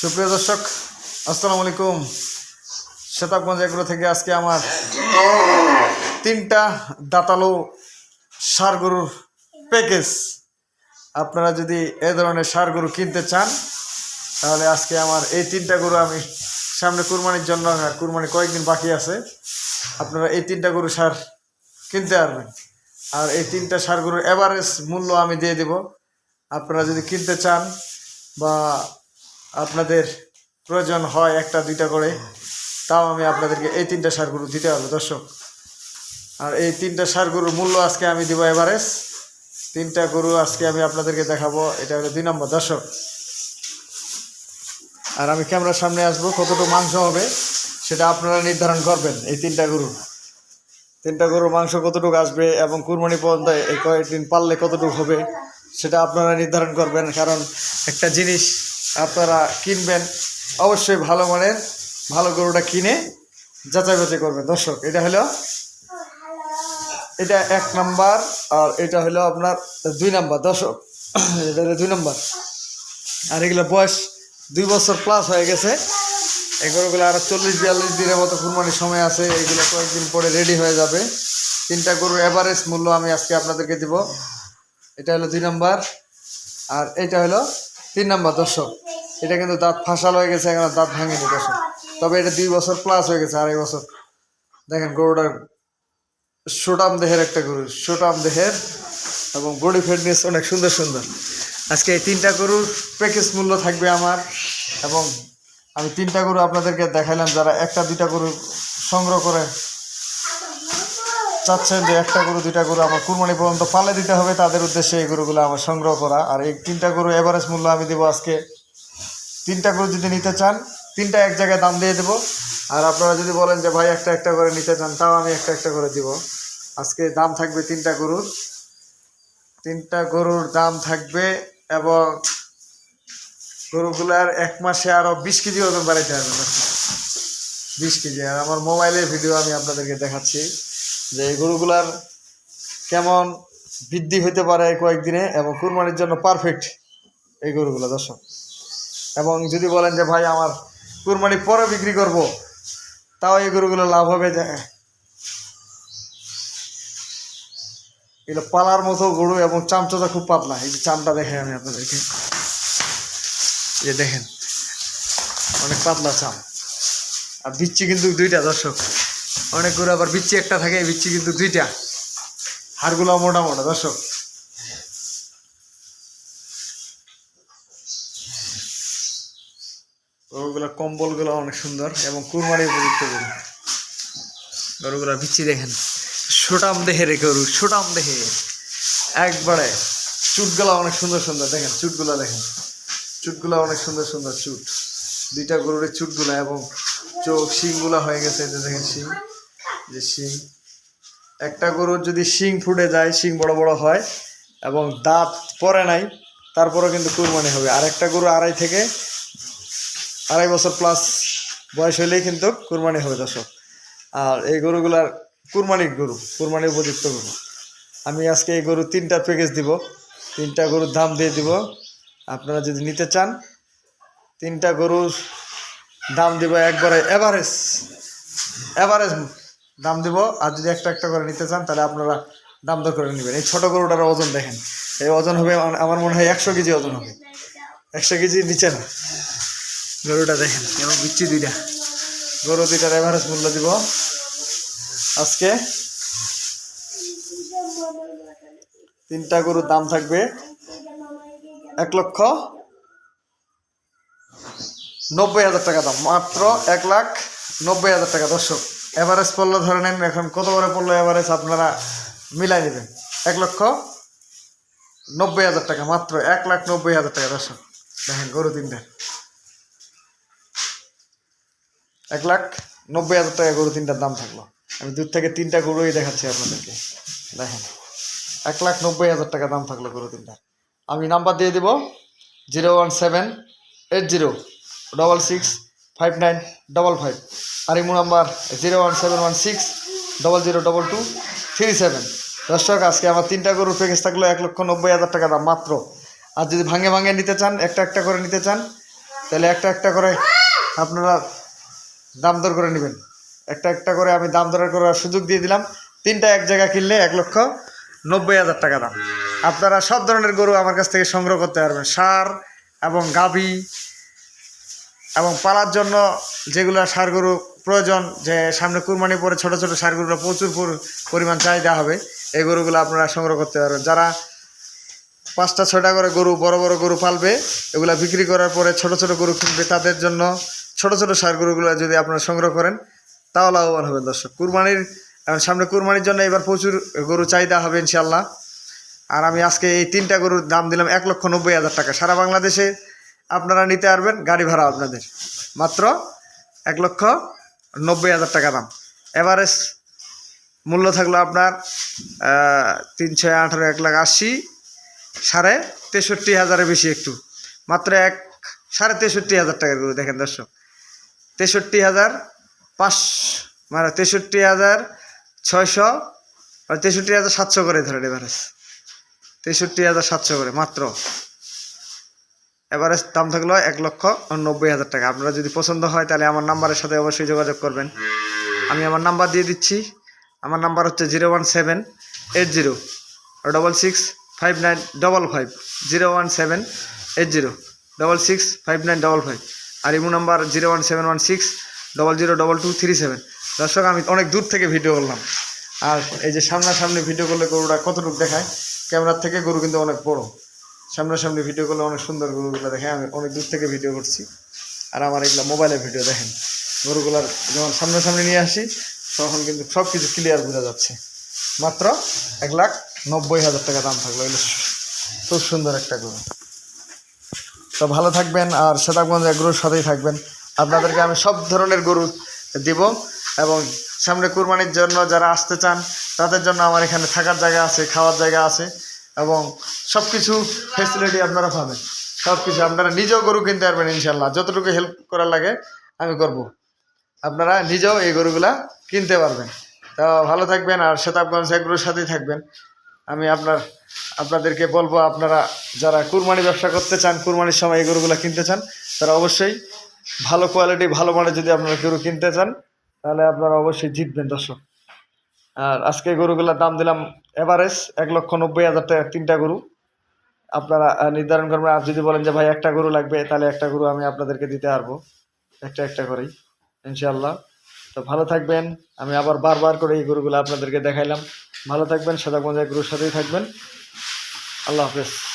সুপ্রিয় দর্শক, আসসালামু আলাইকুম। শতাবগঞ্জ এগুলো থেকে আজকে আমার তিনটা দাতালো সার গরুর প্যাকেজ আপনারা যদি এ ধরনের সার গরু কিনতে চান, তাহলে আজকে আমার এই তিনটা গরু আমি সামনে কুরবানির জন্য কুরবানি কয়েকদিন বাকি আছে। আপনারা এই তিনটা গরু সার কিনতে পারবেন। আর এই তিনটা সার গরুর অ্যাভারেজ মূল্য আমি দিয়ে দেব। আপনারা যদি কিনতে চান বা আপনাদের প্রয়োজন হয় একটা, দুইটা করে, তাও আমি আপনাদেরকে এই তিনটা সার গরু দিতে পারব, দর্শক। আর এই তিনটা সার গরুর মূল্য আজকে আমি দিব এভারেজ তিনটা গরু আজকে আমি আপনাদেরকে দেখাবো, এটা হলো দুই নম্বর, দর্শক। আর আমি ক্যামেরার সামনে আসব, কতটুকু মাংস হবে, সেটা আপনারা নির্ধারণ করবেন এই তিনটা গরু তিনটা গরুর মাংস কতটুকু আসবে এবং কুরবানি পর্যন্ত এই কয়েকদিন পারলে কতটুকু হবে, সেটা আপনারা নির্ধারণ করবেন। কারণ একটা জিনিস আপনারা কিনবেন, অবশ্যই ভালো মানের, ভালো গরুটা কিনে যাচাই বাছাই করবেন। দর্শক, এটা হলো, এটা এক নাম্বার, আর এটা হলো আপনার দুই নাম্বার। দর্শক, এটা হলো দুই নাম্বার। আর এগুলো বয়স দুই বছর প্লাস হয়ে গেছে। এই গরুগুলো আরও চল্লিশ, বিয়াল্লিশ দিনের মতো কুরবানির সময় আছে। এগুলো কয়েকদিন পরে রেডি হয়ে যাবে। তিনটা গরুর অ্যাভারেজ মূল্য আমি আজকে আপনাদেরকে দিব। এটা হলো দুই নাম্বার। আর এটা হলো তিন নাম্বার, দর্শক, এটা কিন্তু দাঁত ফাঁসাল হয়ে গেছে, এখন দাঁত ভাঙেনি, দর্শক। তবে এটা দুই বছর প্লাস হয়ে গেছে, আড়াই বছর। দেখেন গরুটার সোটাম দেহের একটা গরু, সোটাম দেহের এবং বডি ফিটনেস অনেক সুন্দর সুন্দর। আজকে এই তিনটা গরুর প্যাকেজ মূল্য থাকবে আমার এবং আমি তিনটা গরু আপনাদেরকে দেখাইলাম, যারা একটা দুইটা গরু সংগ্রহ করে চাচ্ছেন যে একটা গরু, দুইটা গরু আমার কুরবানি পর্যন্ত পালে দিতে হবে, তাদের উদ্দেশ্যে এই গরুগুলো আমার সংগ্রহ করা। আর এই তিনটা গরু এভারেজ মূল্য আমি দেবো আজকে তিনটা গরু যদি নিতে চান, তিনটা এক জায়গায় দাম দিয়ে দেবো। আর আপনারা যদি বলেন যে ভাই একটা একটা করে নিতে চান, তাও আমি একটা একটা করে দিব। আজকে দাম থাকবে তিনটা গরুর। তিনটা গরুর দাম থাকবে এবং গরুগুলার এক মাসে আরও বিশ কেজি ওজন বাড়াইতে হবে। বিশ কেজি। আর আমার মোবাইলের ভিডিও আমি আপনাদেরকে দেখাচ্ছি। যে এই গরুগুলার কেমন বৃদ্ধি হতে পারে কয়েকদিনে এবং কুরবানির জন্য পারফেক্ট এই গরুগুলো, দর্শক। এবং যদি বলেন যে, ভাই, আমার কুরবানি পরে বিক্রি করব তাও এই গরুগুলো লাভ হবে যে, এগুলো পালার মতো গরু এবং চামচাটা খুব পাতলা। এই যে চামটা দেখে আমি আপনাদেরকে। যে দেখেন, অনেক পাতলা চাম। আর বিচ্ছি কিন্তু দুইটা, দর্শক। অনেক গরু আবার বিচ্ছি একটা থাকে বিচ্ছি কিন্তু দুইটা। হাড়গুলো মোটা মোটা, দর্শক। গরুগুলো কম্বলগুলো অনেক সুন্দর এবং কুরবানি উপযুক্ত গরু। গরুগুলো বিচ্ছি দেখেন সুটাম এই গরু সুটাম দেহে। একবারে চুটগুলো অনেক সুন্দর সুন্দর, দেখেন চুটগুলো দেখেন। চুটগুলো অনেক সুন্দর সুন্দর চুট। দুইটা গরুর চুটগুলো এবং চোখ শিংগুলো হয়ে গেছে দেখেন শিং। যে শিং, একটা গরুর যদি শিং ফুটে যায়, শিং বড় বড় হয় এবং দাঁত পরে নাই, তারপরেও কিন্তু কুরবানি হবে। আর একটা গরু আড়াই থেকে আড়াই বছর প্লাস বয়স হলেই কিন্তু কুরবানি হবে দর্শক। আর এই গরুগুলার কুরবানির গরু, কুরবানির উপযুক্ত গরু। আমি আজকে এই গরু তিনটা প্যাকেজ দিব। তিনটা গরুর দাম দিয়ে দিব। আপনারা যদি নিতে চান, তিনটা গরুর দাম দিব একবারে এভারেজ এভারেজ দাম দিব। আর যদি একটা একটা করে নিতে চান, তাহলে আপনারা দাম দর করে নেবেন। এই ছোটো গরুটার ওজন দেখেন। এই ওজন হবে আমার- মনে হয় একশো কেজি ওজন হবে। একশো কেজি নিচে না। গরুটা দেখেন, এবং বিচ্ছি দুইটা। গরু দুইটার এভারেজ মূল্য দিব। আজকে তিনটা গরুর দাম থাকবে এক লক্ষ নব্বই হাজার টাকা দাম। মাত্র এক লাখ নব্বই হাজার টাকা। দর্শক এভারেজ পড়ল, ধরে নেন, এখন কত করে পড়ল এভারেজ আপনারা মিলাই নেবেন। এক লক্ষ নব্বই হাজার টাকা, মাত্র এক লাখ নব্বই হাজার টাকা, দর্শক। দেখেন, গরু তিনটা। এক লাখ নব্বই হাজার টাকা গরু তিনটার দাম থাকল। আমি দূর থেকে তিনটা গরুই দেখাচ্ছি আপনাদেরকে। দেখেন, এক লাখ নব্বই হাজার টাকা দাম থাকল গরু তিনটা। আমি নাম্বার দিয়ে দিব, zero one seven eight zero double six five nine double five আর imo number zero one seven one six double zero double two three seven দর্শক, আজকে আমার তিনটা গরুর প্যাকেজ থাকল এক লক্ষ নব্বই হাজার টাকা দাম, মাত্র। আর যদি ভাঙে ভাঙে নিতে চান, একটা একটা করে নিতে চান, তাহলে একটা একটা করে আপনারা দাম দর করে নেবেন। একটা একটা করে আমি দাম দর করার সুযোগ দিয়ে দিলাম। তিনটা এক জায়গা কিনলে এক লক্ষ নব্বই হাজার টাকা দাম। আপনারা সব ধরনের গরু আমার কাছ থেকে সংগ্রহ করতে পারবেন। সার এবং গাভী এবং পালার জন্য যেগুলো সার গরু প্রয়োজন, যে সামনে কুরবানি পরে ছোট ছোট সার গরুগুলো প্রচুর পরিমাণ চাহিদা হবে, এই গরুগুলো আপনারা সংগ্রহ করতে পারবেন। যারা পাঁচটা, ছয়টা করে গরু, বড় বড় গরু পালবে, এগুলো বিক্রি করার পরে ছোট ছোট গরু কিনবে, তাদের জন্য ছোট ছোট সার গরুগুলো যদি আপনারা সংগ্রহ করেন, তাও লাভবান হবেন দর্শক। কুরবানির সামনে কুরবানির জন্য এবার প্রচুর গরু চাহিদা হবে ইনশাল্লাহ আর আমি আজকে এই তিনটা গরুর দাম দিলাম এক লক্ষ নব্বই হাজার টাকা। সারা বাংলাদেশে আপনারা নিতে পারবেন গাড়ি ভাড়া আপনাদের। মাত্র এক লক্ষ নব্বই হাজার টাকা দাম। এভারেজ মূল্য থাকল আপনার তিন ছয় আঠারো, এক লাখ আশি, সাড়ে তেষট্টি হাজারের বেশি একটু। মাত্র এক, সাড়ে তেষট্টি হাজার টাকা গরু দেখেন দর্শক। তেষট্টি হাজার পাঁচ মানে তেষট্টি হাজার ছয়শো তেষট্টি হাজার সাতশো করে ধরেন এভারেজ তেষট্টি হাজার সাতশো করে, মাত্র। এভারেজ দাম থাকল এক লক্ষ নব্বই হাজার টাকা। আপনারা যদি পছন্দ হয়, তাহলে আমার নাম্বারের সাথে অবশ্যই যোগাযোগ করবেন। আমি আমার নাম্বার দিয়ে দিচ্ছি। আমার নাম্বার হচ্ছে zero one seven eight zero double six five nine double five. Zero one seven eight zero double six five nine double five. আর imo number zero one seven one six double zero double two three seven. দর্শক, আমি অনেক দূর থেকে video করলাম। আর এই যে সামনাসামনি video করলে গরুটা কতটুকু দেখায়? ক্যামেরার থেকে গরু কিন্তু অনেক বড়। সামনাসামনি ভিডিও করলে অনেক সুন্দর গরুগুলো দেখে আমি অনেক দূর থেকে ভিডিও করছি। আর আমার এগুলো মোবাইলে ভিডিও দেখেন। গরুগুলার যখন সামনাসামনি নিয়ে আসি, তখন কিন্তু সব কিছু ক্লিয়ার বোঝা যাচ্ছে। মাত্র এক লাখ নব্বই হাজার টাকা দাম থাকল। এগুলো খুব সুন্দর একটা গরু। তো ভালো থাকবেন, আর সেতাবগঞ্জ এগুলোর সাথেই থাকবেন। আপনাদেরকে আমি সব ধরনের গরু দিব, এবং সামনে কুরবানির জন্য যারা আসতে চান, তাদের জন্য আমার এখানে থাকার জায়গা আছে, খাওয়ার জায়গা আছে, এবং সব কিছু ফেসিলিটি আপনারা পাবেন। সব কিছু আপনারা নিজেও গরু কিনতে পারবেন ইনশাল্লাহ যতটুকু হেল্প করার লাগে, আমি করব। আপনারা নিজেও এই গরুগুলা কিনতে পারবেন। তো ভালো থাকবেন, আর শতাবগঞ্জ এগুলোর সাথেই থাকবেন। আমি আপনার, আপনাদেরকে বলব, আপনারা যারা কুরবানি ব্যবসা করতে চান, কুরবানির সময় এই গরুগুলো কিনতে চান, তারা অবশ্যই ভালো কোয়ালিটি ভালো মানের যদি আপনারা গরু কিনতে চান, তাহলে আপনারা অবশ্যই জিতবেন দর্শক। আর আজকে গরুগুলোর দাম দিলাম এভারেজ এক লক্ষ নব্বই হাজার টাকা, তিনটা গরু। আপনারা নির্ধারণ করবেন আর যদি বলেন যে, ভাই, একটা গরু লাগবে, তাহলে একটা গরু আমি আপনাদেরকে দিতে পারব। একটা একটা করেই ইনশাল্লাহ তো ভালো থাকবেন। আমি আবার বারবার করে এই গরুগুলো আপনাদেরকে দেখাইলাম। ভালো থাকবেন সাদা গরুর সাথেই থাকবেন। আল্লাহ হাফেজ।